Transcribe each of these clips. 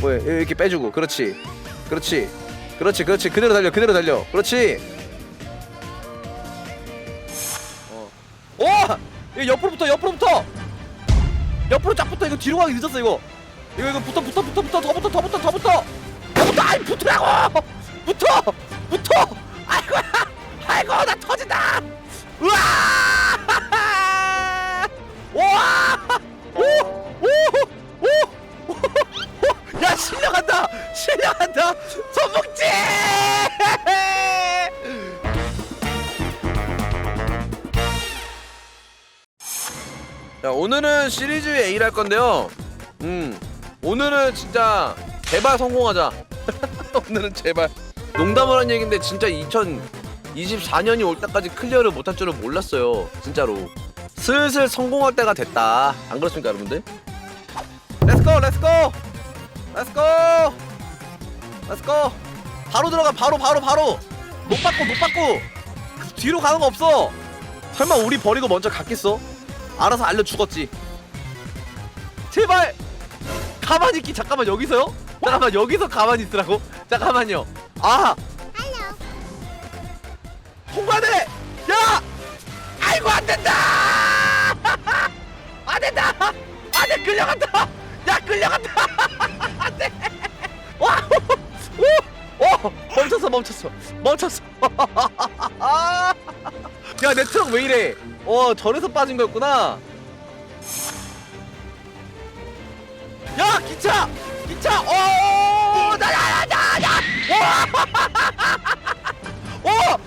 뭐야 이렇게 빼주고. 그렇지. 그렇지. 그렇지 그렇지. 그대로 달려 그대로 달려. 그렇지. 어. 오! 이거 옆으로 붙어 옆으로 붙어 옆으로 쫙 붙어. 이거 뒤로 가기 늦었어 이거. 이거 이거 붙어 붙어 붙어 붙어. 더 붙어 더 붙어 더 붙어. 더 붙어! 아이 붙으라고! 붙어 자 오늘은 시리즈 A를 할 건데요. 음 오늘은 진짜 제발 성공하자. 오늘은 제발. 농담을 한 얘긴데 진짜 2024년이 올 때까지 클리어를 못할 줄은 몰랐어요 진짜로. 슬슬 성공할 때가 됐다. 안 그렇습니까 여러분들? 렛츠고 렛츠고 렛츠고 렛츠고 바로 들어가 바로 바로 바로! 못 받고 못 받고! 그 뒤로 가는 거 없어! 설마 우리 버리고 먼저 갔겠어? 알아서 알려 죽었지 제발 가만히 있기 잠깐만 여기서요? 잠깐만 여기서 가만히 있으라고? 잠깐만요 아 통과돼! 야! 아이고 안 된다! 안 된다! 안돼 끌려간다! 야 끌려간다! 안돼! 와! 오! 오! 멈췄어 멈췄어 멈췄어 야 내 트럭 왜 이래? 어 절에서 빠진 거였구나. 야 기차! 기차! 어 나나나나! 오! 오! 안녕하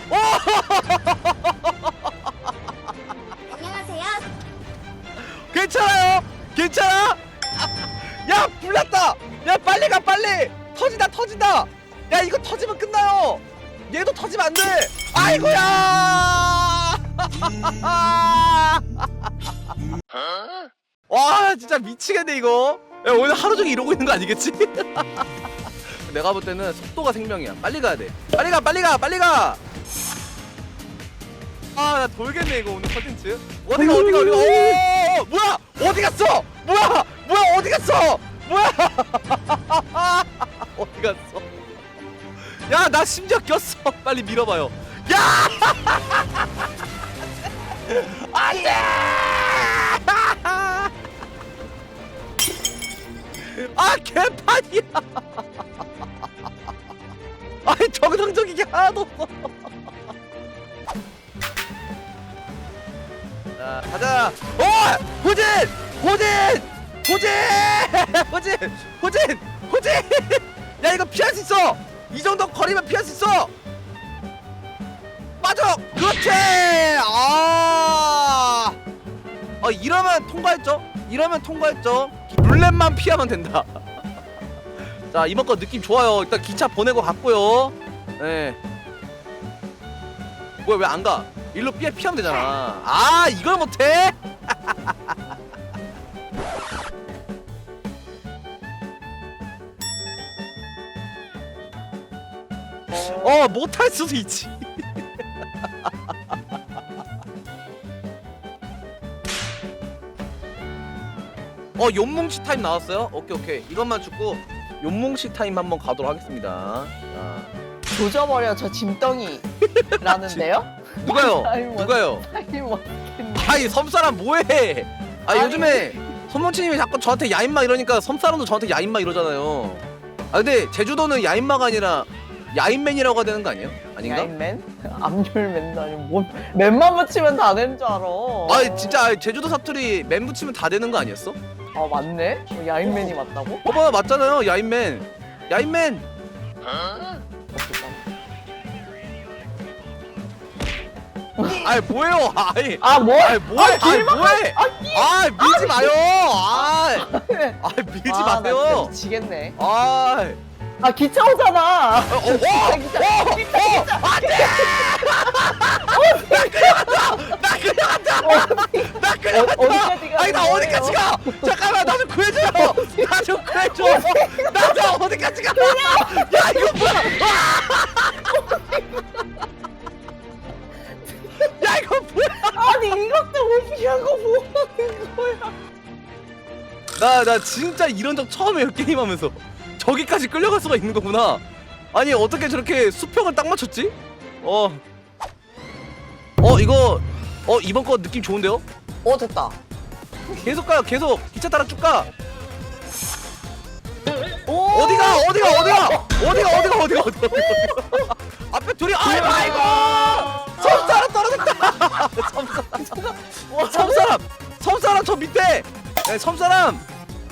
와 진짜 미치겠네 이거. 야 오늘 하루 종일 이러고 있는 거 아니겠지? 내가 볼 때는 속도가 생명이야. 빨리 가야 돼. 빨리 가 빨리 가 빨리 가! 아 나 돌겠네 이거 오늘 컨텐츠. 어디가 어디가 어디가? 오 뭐야? 어디 갔어? 뭐야? 뭐야? 어디 갔어? 뭐야? 어디 갔어? 야 나 심지어 꼈어. 빨리 밀어봐요. 야 안돼! 아 개판이야! 아니 정상적인 게 하나도 없어. 자 가자! 오 호진! 호진! 호진! 호진! 호진! 호진! 야 이거 피할 수 있어! 이 정도 거리면 피할 수 있어 어, 이러면 통과했죠 이러면 통과했죠 룰렛만 피하면 된다 자 이번 거 느낌 좋아요 일단 기차 보내고 갔고요 예 뭐야 왜 안 가? 일로 피해 피하면 되잖아. 아 이걸 못해? 어 못할 수도 있지. 어 용몽시 타임 나왔어요? 오케이 오케이 이것만 죽고 용몽시 타임 한번 가도록 하겠습니다. 자, 조져버려 저 짐덩이 라는데요? 누가요? 아이, 뭐- 누가요? 아니 뭐 아이 섬사람 뭐해? 아 아니. 요즘에 손문치님이 자꾸 저한테 야인마 이러니까 섬사람도 저한테 야인마 이러잖아요. 아 근데 제주도는 야인마가 아니라 야인맨이라고 해야 되는 거 아니에요? 아닌가? 야인맨? 암졸맨도 아니고 뭔 맨만 붙이면 다 되는 줄 알아 아 진짜 아, 제주도 사투리 맨 붙이면 다 되는 거 아니었어? 아 맞네? 어, 야인맨이 맞다고? 봐봐 맞잖아요 야인맨. 야인맨. 아이 뭐예요? 아이 아 뭐? 아이 뭐해? 아, 아이 뭐해? 아 밀지 마요. 아, 아, 아 밀지 나 진짜 마세요. 미치겠네 아. 아 기차 오잖아 어, 어, 어, 기차 기차 어, 기차 어, 기차 안 돼! 나 끌려간다! 나 끌려간다! 나 끌려간다! 어디까지 가는 아니, 나? 어디까지 가? 잠깐만, 나 좀 구해줘요! 나 좀 구해줘! 나 좀 어디까지 가? 야, 이거 뭐야! 야, 이거 뭐야! 아니 이것도 못 피하고 뭐 하는 거야 나, 나 진짜 이런 적 처음이에요, 게임하면서. 저기까지 끌려갈 수가 있는 거구나. 아니 어떻게 저렇게 수평을 딱 맞췄지? 어. 어 이거 어 이번 거 느낌 좋은데요? 어 됐다. 계속 가요 계속. 기차 따라 쭉 가. 오! 어디가 어디가 어디가? 어디가 어디가 어디가 어디가 어디가? 앞에 둘이 아이고 아이고 섬사람 떨어졌다! 섬사람. 섬사람! 섬사람 저 밑에! 네, 섬사람!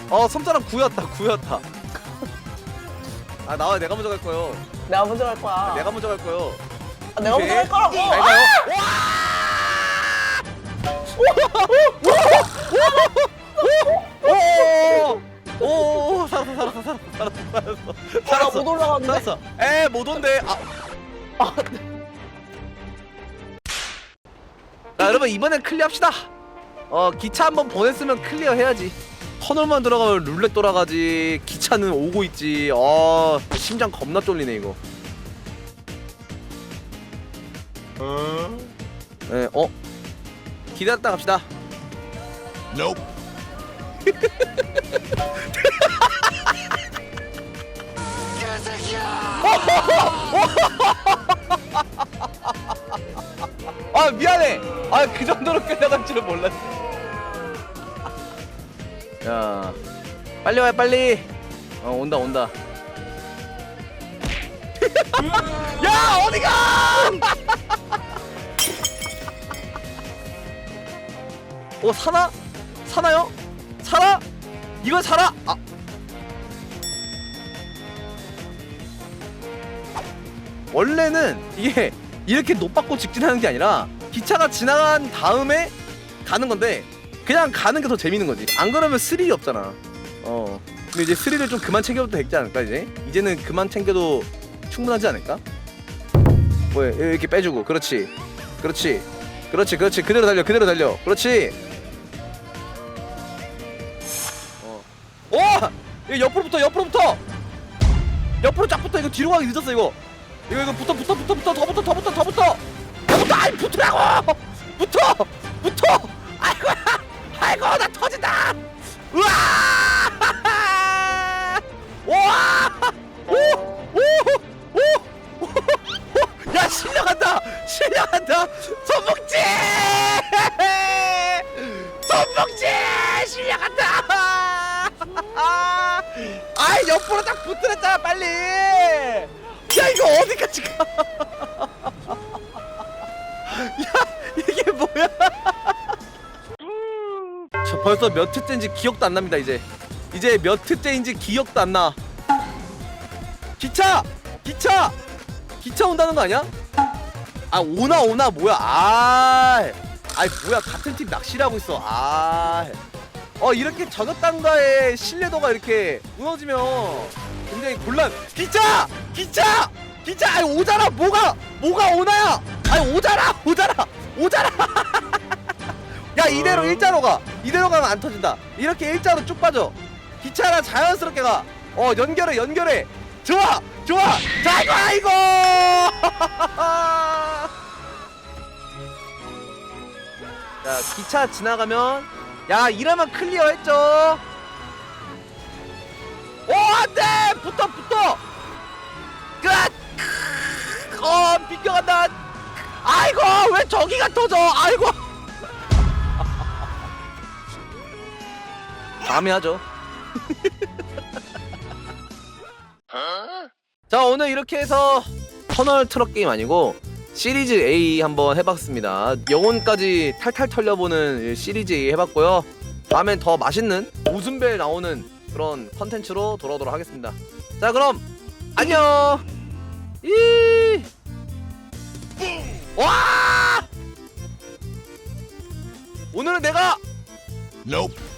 어 섬사람 구였다 구였다. 아 나와 내가 먼저 갈 거예요. 내가 먼저 갈 거야. 내가 먼저 갈 거예요. 아, 내가 먼저 갈 거라고. 잘 가요 오오오오 살았어 살았어 살았어 살았어 살았어 아, 나못 올라가는데. 살았어 에못 온대 아 아, 자 여러분 이번엔 클리어합시다 어 기차 한번 보냈으면 클리어 해야지 터널만 들어가면 룰렛 돌아가지 기차는 오고 있지 어 심장 겁나 쫄리네 이거 네, 어 기다렸다 갑시다 아 미안해. 아 그 정도로 끌려갈 줄은 몰랐어. 야 빨리 와요 빨리. 어 온다 온다. 야 어디가! 어 사나 사나요 살아 이거 살아 아 원래는 이게 이렇게 높받고 직진하는 게 아니라 기차가 지나간 다음에 가는 건데 그냥 가는 게 더 재밌는 거지. 안 그러면 스릴이 없잖아. 어. 근데 이제 스릴을 좀 그만 챙겨도 되지 않을까 이제? 이제는 그만 챙겨도 충분하지 않을까? 뭐야 이렇게 빼주고 그렇지, 그렇지, 그렇지, 그렇지 그대로 달려, 그대로 달려, 그렇지. 이거 옆으로 붙어, 옆으로 쫙 붙어. 이거 뒤로 가기 늦었어 이거. 이거 이거 붙어, 붙어, 붙어, 붙어, 더 붙어, 더 붙어, 더 붙어, 더 붙어. 아이 붙으라고! 붙어, 붙어. 아이고, 아이고 나 터진다. 우와! 와! 오! 오! 오! 오! 오! 야 실력한다! 실력한다! 손목지! 손목지! 실력한다! 옆으로 딱 붙으랬잖아 빨리! 야 이거 어디까지 가? 야 이게 뭐야? 저 벌써 몇 회째인지 기억도 안 납니다 이제 이제 몇 회째인지 기억도 안 나. 기차! 기차! 기차 온다는 거 아니야? 아 오나 오나 뭐야? 아, 아이 뭐야 같은 팀 낚시를 하고 있어. 아, 어 이렇게 저녁단가의 신뢰도가 이렇게 무너지면 굉장히 곤란. 기차! 기차! 기차! 아이 오잖아 뭐가 뭐가 오나야? 아이 오잖아 오잖아 오잖아. 야 이대로 일자로 가. 이대로 가면 안 터진다. 이렇게 일자로 쭉 빠져. 기차랑 자연스럽게 가. 어 연결해 연결해. 좋아 좋아. 자 이거 아이고. 자 기차 지나가면 야 이러면 클리어했죠. 오 안돼 붙어 붙어. 끝. 어 비껴간다. 아이고 왜 저기가 터져? 아이고. 다음에 하죠. 자 오늘 이렇게 해서 터널 트럭 게임 아니고 시리즈 A 한번 해봤습니다. 영혼까지 탈탈 털려보는 시리즈 A 해봤고요. 다음엔 더 맛있는 웃음벨 나오는 그런 컨텐츠로 돌아오도록 하겠습니다. 자 그럼 안녕. 이. 와! 오늘은 내가 Nope.